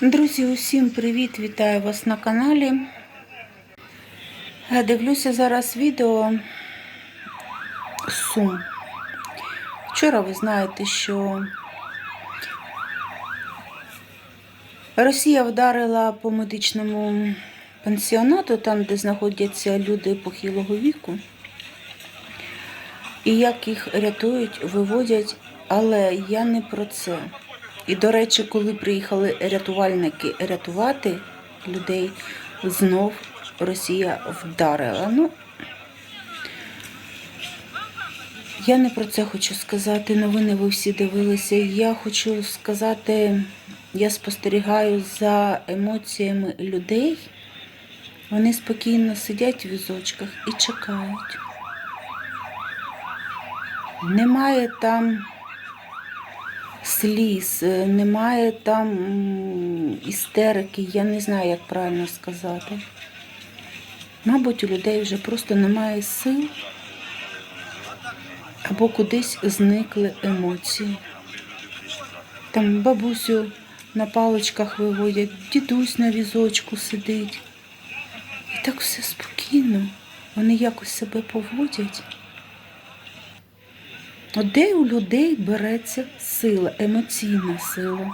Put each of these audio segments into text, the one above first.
Друзі, усім привіт! Вітаю вас на каналі. Дивлюся зараз відео Сум. Вчора ви знаєте, що Росія вдарила по медичному пансіонату, там, де знаходяться люди похилого віку. І як їх рятують, виводять, але я не про це. І, до речі, коли приїхали рятувальники рятувати людей, знов Росія вдарила. Ну, я не про це хочу сказати. Новини ви всі дивилися. Я хочу сказати, я спостерігаю за емоціями людей. Вони спокійно сидять в візочках і чекають. Немає там сліз, е, немає там істерики, я не знаю, як правильно сказати. Мабуть, у людей вже просто немає сил або кудись зникли емоції. Там бабусю на паличках виводять, дідусь на візочку сидить. І так все спокійно. Вони якось себе поводять. Де у людей береться сила, емоційна сила?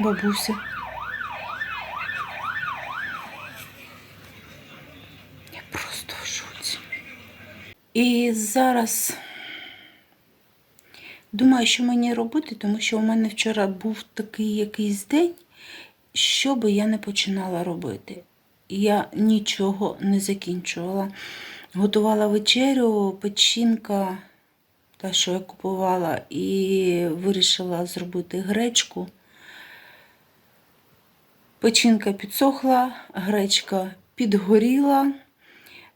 Бабуся. Я просто в шоці. І зараз думаю, що мені робити, тому що у мене вчора був такий якийсь день, що би я не починала робити. Я нічого не закінчувала. Готувала вечерю, печінка, та, що я купувала, і вирішила зробити гречку. Печінка підсохла, гречка підгоріла,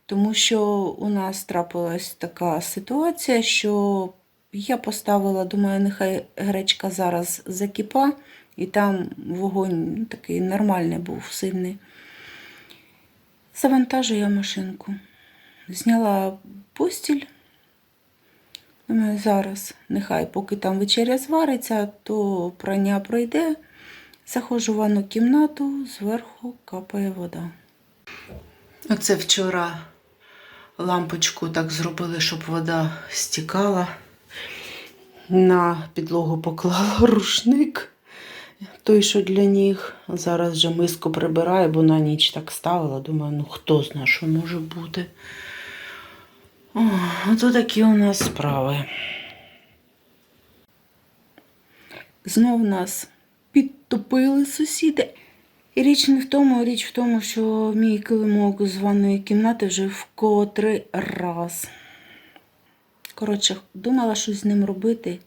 тому що у нас трапилась така ситуація, що я поставила, думаю, нехай гречка зараз закипа, і там вогонь такий нормальний був, сильний. Завантажую я машинку. Зняла постіль. Думаю, зараз, нехай, поки там вечеря звариться, то прання пройде. Заходжу в ванну кімнату, зверху капає вода. Оце вчора лампочку так зробили, щоб вода стікала. На підлогу поклала рушник, той, що для ніг. Зараз вже миску прибираю, бо на ніч так ставила. Думаю, ну хто знає, що може бути. Ото такі у нас справи. Знов нас підтопили сусіди. І річ не в тому, річ в тому, що мій килимок з ванної кімнати вже в котрий раз. Коротше, думала, що з ним робити.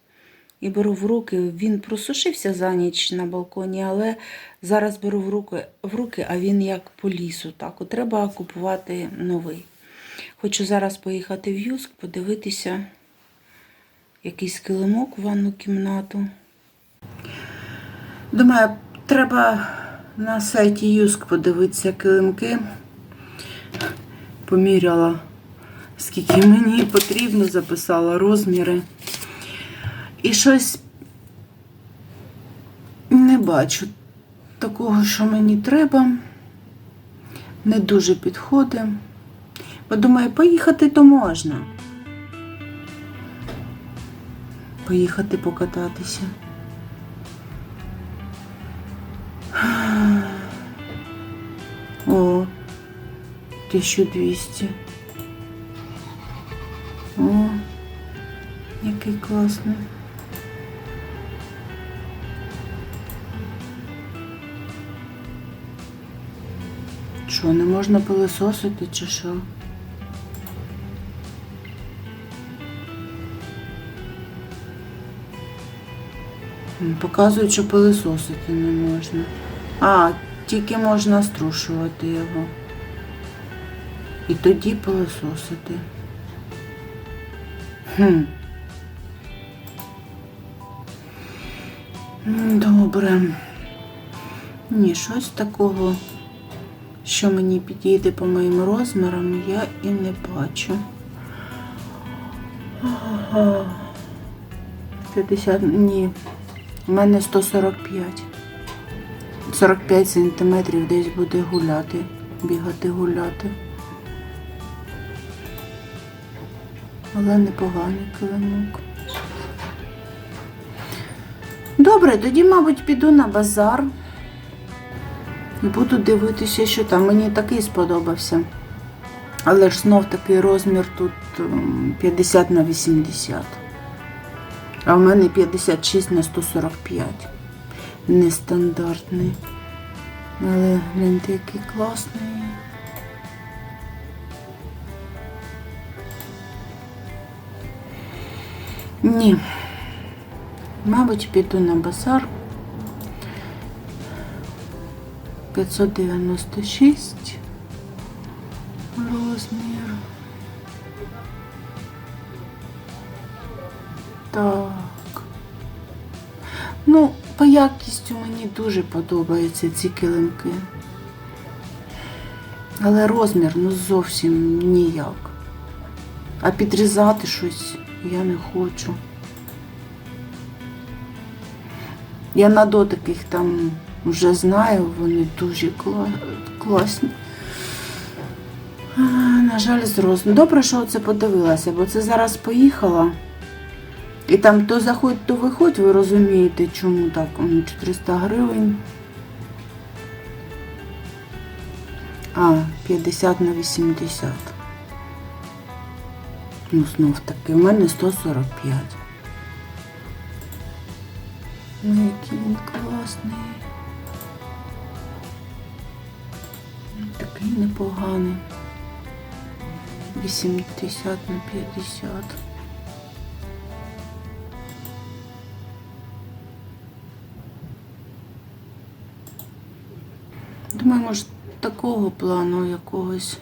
І беру в руки. Він просушився за ніч на балконі, але зараз беру в руки, в руки а він як по лісу. Так, треба купувати новий. Хочу зараз поїхати в Юск, подивитися якийсь килимок в ванну кімнату. Думаю, треба на сайті Юск подивитися килимки. Поміряла, скільки мені потрібно, записала розміри. І щось не бачу такого, що мені треба. Не дуже підходить. Бо думаю, поїхати то можна. Поїхати покататися. О, 1200. О, який класний. Що, не можна пилососити чи що? Показують, що пилососити не можна. А, тільки можна струшувати його. І тоді пилососити. Хм. Добре. Ні, щось такого, що мені підійде по моїм розмірам, я і не бачу. 50, ні. У мене 145. 45 сантиметрів десь буде гуляти, бігати гуляти. Але непоганий килимок. Добре, тоді, мабуть, піду на базар. Буду дивитися, що там. Мені такий сподобався. Але ж знов такий розмір тут ем, 50 на 80. А в мене 56 на 145. Нестандартний. Але гляньте, який класний. Ні. Мабуть, піду на базар. 596 розмір. Так. Ну, по якістю мені дуже подобаються ці килимки. Але розмір ну зовсім ніяк. А підрізати щось я не хочу. Я на дотик їх там вже знаю, вони дуже кла- класні. На жаль, з розміром. Добре, що це подивилася, бо це зараз поїхала. І там то заходь, то виходь, ви розумієте, чому так. М, 400 гривень. А, 50 на 80. Ну, знов таки, у мене 145. Ну, який він класний. Такий непоганий. 80 на 50. Думаю, може, такого плану якогось.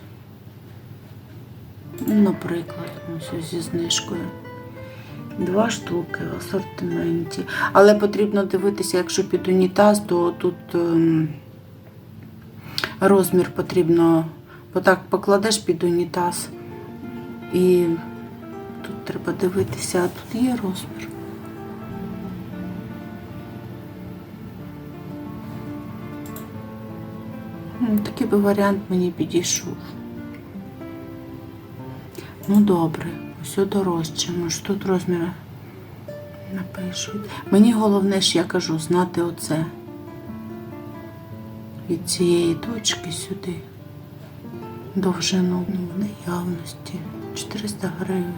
Ну, Наприклад, ось зі знижкою. Два штуки в асортименті. Але потрібно дивитися, якщо під унітаз, то тут ем, розмір потрібно. Бо так покладеш під унітаз. І тут треба дивитися, а тут є розмір. Такий би варіант мені підійшов. Ну добре, все дорожче. Може тут розміри напишуть. Мені головне ж я кажу, знати оце. Від цієї точки сюди. Довжину ну, в наявності. 400 гривень.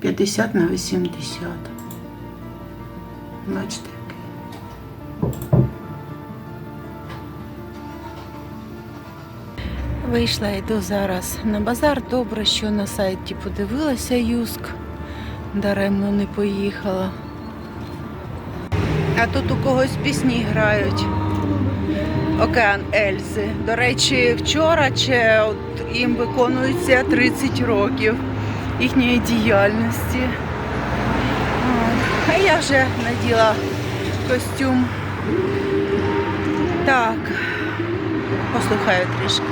50 на 80. Бачите, Вийшла, йду зараз на базар. Добре, що на сайті подивилася Юск. Даремно не поїхала. А тут у когось пісні грають. Океан Ельзи. До речі, вчора чи от їм виконується 30 років їхньої діяльності. А я вже наділа костюм. Так, послухаю трішки.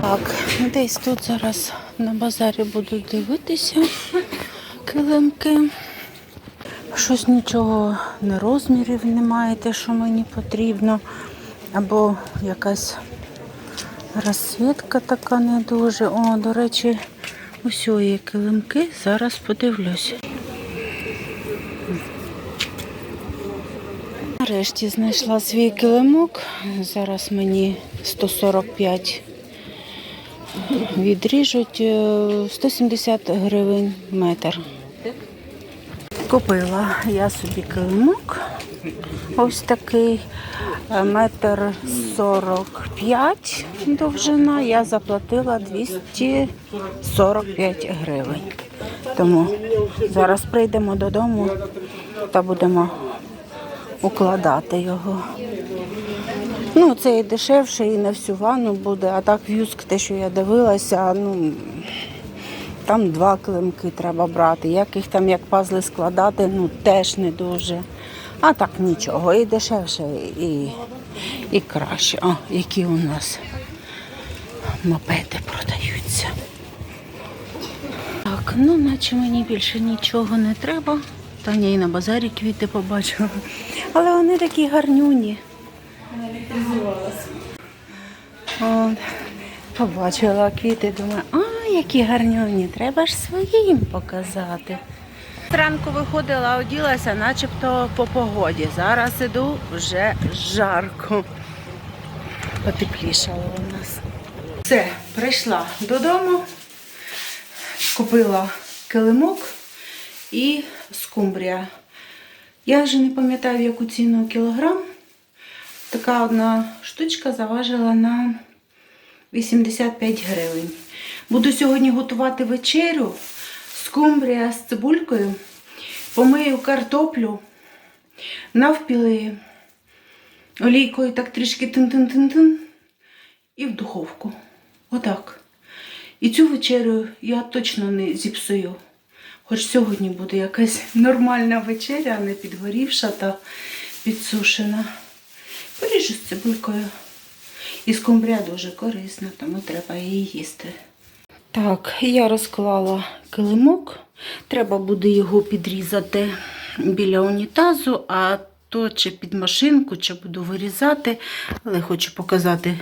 Так, десь тут зараз на базарі буду дивитися килимки. Щось нічого не розмірів немає, те, що мені потрібно. Або якась розсвітка така не дуже. О, до речі, є килимки. Зараз подивлюсь. Нарешті знайшла свій килимок. Зараз мені 145 відріжуть е, 170 гривень метр. Купила я собі килимок. Ось такий е, метр 45 довжина. Я заплатила 245 гривень. Тому зараз прийдемо додому та будемо укладати його. Ну, це і дешевше, і на всю ванну буде, а так в'юск, те, що я дивилася, ну там два климки треба брати. Як їх там як пазли складати, ну теж не дуже. А так нічого, і дешевше, і, і краще. О, які у нас мопеди продаються. Так, ну наче мені більше нічого не треба. Таня і на базарі квіти побачила. Але вони такі гарнюні. От, побачила квіти, думаю, а, які гарнюні, треба ж своїм показати. Зранку виходила, оділася, начебто по погоді. Зараз іду вже жарко. Потеплішало у нас. Все, прийшла додому, купила килимок і скумбрія. Я вже не пам'ятаю, яку ціну кілограм. Така одна штучка заважила на 85 гривень. Буду сьогодні готувати вечерю. Скумбрія з цибулькою. Помию картоплю, навпіли олійкою так трішки тин-тин-тин-тин і в духовку. Отак. І цю вечерю я точно не зіпсую. Хоч сьогодні буде якась нормальна вечеря, а не підгорівша та підсушена. Поріжу з цибулькою. І скумбря дуже корисна, тому треба її їсти. Так, я розклала килимок. Треба буде його підрізати біля унітазу, а то чи під машинку, чи буду вирізати. Але хочу показати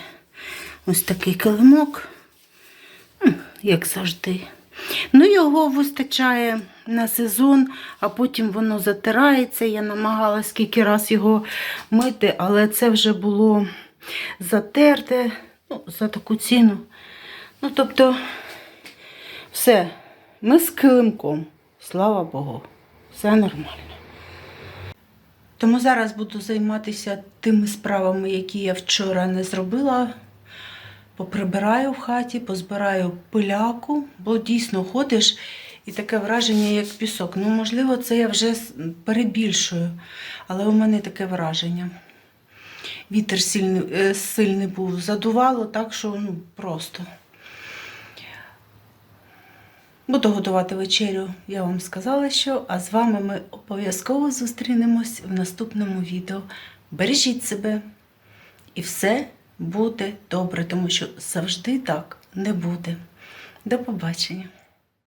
ось такий килимок, як завжди. Ну, його вистачає на сезон, а потім воно затирається. Я намагалась скільки раз його мити, але це вже було затерте ну, за таку ціну. Ну, тобто, все, ми з килимком, слава Богу, все нормально. Тому зараз буду займатися тими справами, які я вчора не зробила. Поприбираю в хаті, позбираю пиляку, бо дійсно ходиш і таке враження, як пісок. Ну, можливо, це я вже перебільшую, але у мене таке враження. Вітер сильний, е, сильний був, задувало так, що ну, просто. Буду готувати вечерю, я вам сказала, що, а з вами ми обов'язково зустрінемось в наступному відео. Бережіть себе і все буде добре, тому що завжди так не буде. До побачення!